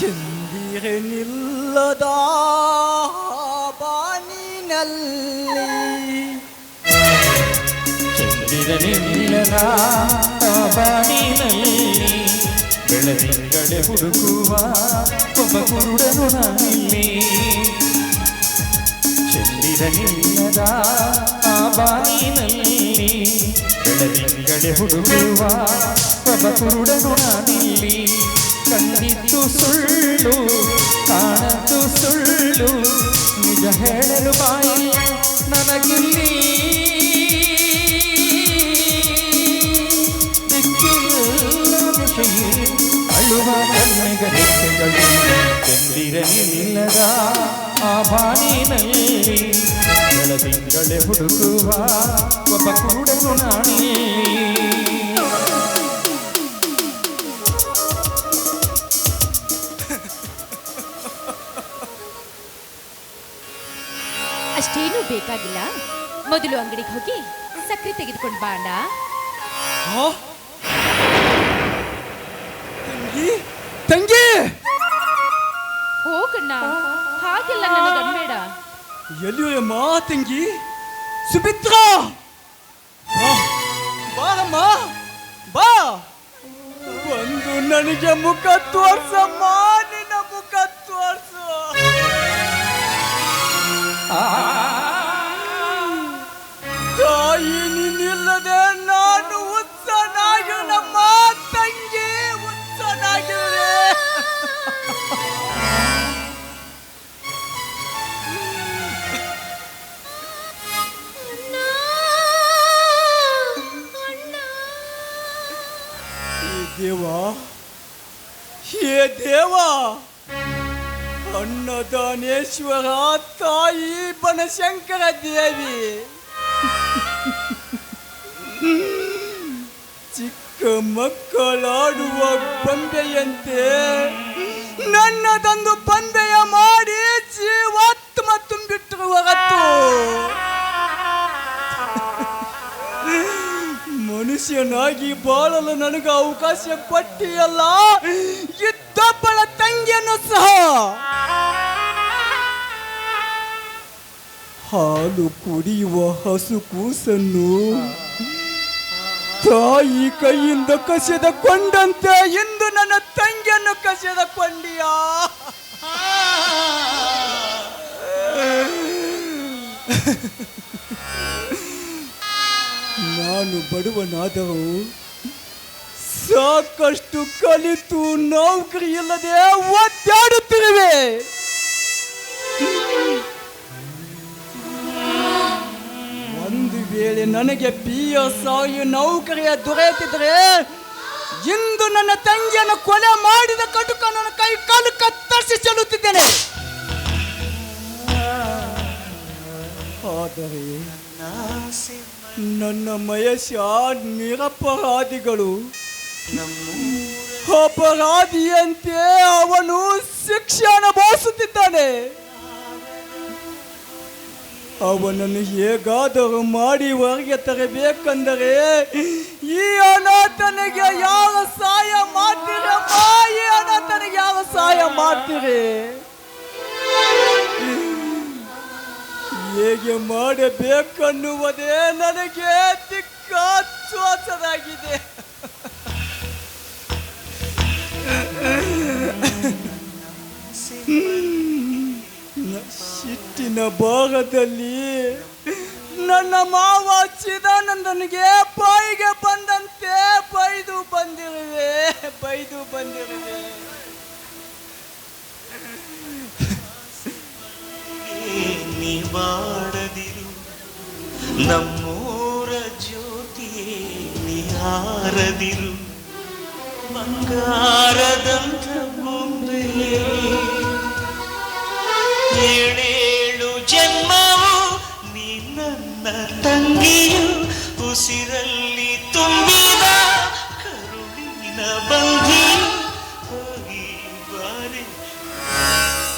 ನಿಲ್ಲದ ಬಾನಿನಲ್ಲಿ ಚಂದಿರನಿಲ್ಲದ ಬಾನಿನಲ್ಲಿ ಬೆಳದಿಂಗಳೆ ಹುಡುಕುವ ಒಬ್ಬ ಕುರುಡನು ನಾನಿಲ್ಲಿ ಚಂದಿರನಿಲ್ಲದ ಆ ಬಾಣಿನಲ್ಲಿ ಬೆಳದಿಂಗಳೆ ಹುಡುಕುವ, ಒಬ್ಬ ಕುರುಡನು ನಾನಿಲ್ಲಿ. ಕಂಡಿದ್ದು ಸುಳ್ಳು ಕಾಣದ್ದು ಸುಳ್ಳು. ನಿಜ ಹೇಳಲು ಬಾಯಿಲ್ಲ ನನಗಿಲ್ಲಿ. ದಿಕ್ಕಿಲ್ಲ ದಿಶೆಯೇ ಅಳುವ ಕಣ್ಣೆಗರೆಗಳು ಎಂದಿರಲಿಲ್ಲದ ಆ ಬಾಯಿನಲ್ಲಿ ಬೆಳದಿಂಗಳೇ ಹುಡುಕುವ ಒಬ್ಬ ಕೂಡ ನಾನೇ. ಅಷ್ಟೇನೂ ಬೇಕಾಗಿಲ್ಲ. ಮೊದಲು ಅಂಗಡಿಗೆ ಹೋಗಿ ಸಕ್ಕರೆ ತೆಗೆದುಕೊಂಡು ಬಾ ಅಣ್ಣ? ತಂಗಿ? ತಂಗಿ? ಹೋಗಣ್ಣ. ಹಾಗೆಲ್ಲ ನನಗೆ ಅನ್ಬೇಡ. ಎಲ್ಲಿಯಮ್ಮ ತಂಗಿ? ಸುಮಿತ್ರಾ? ಬಾ, ಬಾರಮ್ಮ. ಬಾ. ಒಂದು ನನಗೆ ಮುಖ ತೋರ್ಸಮ್ಮ. ಹೇ ದೇವ! ಅನ್ನದಾನೇಶ್ವರ ತಾಯಿ ಬನಶಂಕರ ದೇವಿ. ಚಿಕ್ಕ ಮಕ್ಕಳಾಡುವ ಬಂದೆಯಂತೆ ನನ್ನದೊಂದು ಬಂದೆಯ ಮನುಷ್ಯನಾಗಿ ಬಾಳಲು ನನಗೆ ಅವಕಾಶ ಕೊಟ್ಟಿಯಲ್ಲ. ಇದ್ದೊಬ್ಬಳ ತಂಗಿಯನ್ನು ಸಹ. ಹಾಲು ಕುಡಿಯುವ ಹಸು ಕೂಸನ್ನು ತಾಯಿ ಕೈಯಿಂದ ಕಸಿದ ಕೊಂಡಂತೆ ಇಂದು ನನ್ನ ತಂಗಿಯನ್ನು ಕಸಿದ ಕೊಂಡಿಯಾ ನಾನು ಬಡವನಾದವು ಸಾಕಷ್ಟು ಕಲಿತು ನೌಕರಿ ಇಲ್ಲದೆ ಒದ್ದಾಡುತ್ತಿರುವೆ. ಒಂದು ವೇಳೆ ನನಗೆ ಪಿ ಎಸ್ ಐ ನೌಕರಿಯ ದೊರೆಯುತ್ತಿದ್ರೆ ಇಂದು ನನ್ನ ತಂಗಿಯನ್ನು ನನ್ನ ಮಯಸ್ಸ ನಿರಪರಾಧಿಗಳು. ಅಪರಾಧಿಯಂತೆ ಅವನು ಶಿಕ್ಷಣ ಅನುಭವಿಸುತ್ತಿದ್ದಾನೆ ಅವನನ್ನು ಹೇಗಾದರೂ ಮಾಡಿ ಹೊರಗೆ ತರಬೇಕೆಂದರೆ ಈ ಅನಾಥನಿಗೆ ಮಾಡಬೇಕನ್ನುವುದೇ ನನಗೆ ದಿಕ್ಕಾಶ್ವಾಸದಾಗಿದೆ ಸಿಟ್ಟಿನ ಭಾಗದಲ್ಲಿ ನನ್ನ ಮಾವ ಚಿದಾನಂದನಿಗೆ ಬಾಯಿಗೆ ಬಂದಂತೆ ಬೈದು ಬಂದಿರುವೆ ಬೈದು ಬಂದಿರುವೆ. ನೀವಾ ನಮ್ಮೂರ ಜ್ಯೋತಿ ನಿಹಾರದಿರು. ಬಂಗಾರದಂಥ ಬೊಂಬೆಯೇ. ಏಳೇಳು ಜನ್ಮವು ನೀ ನನ್ನ ತಂಗಿಯು ಉಸಿರಲ್ಲಿ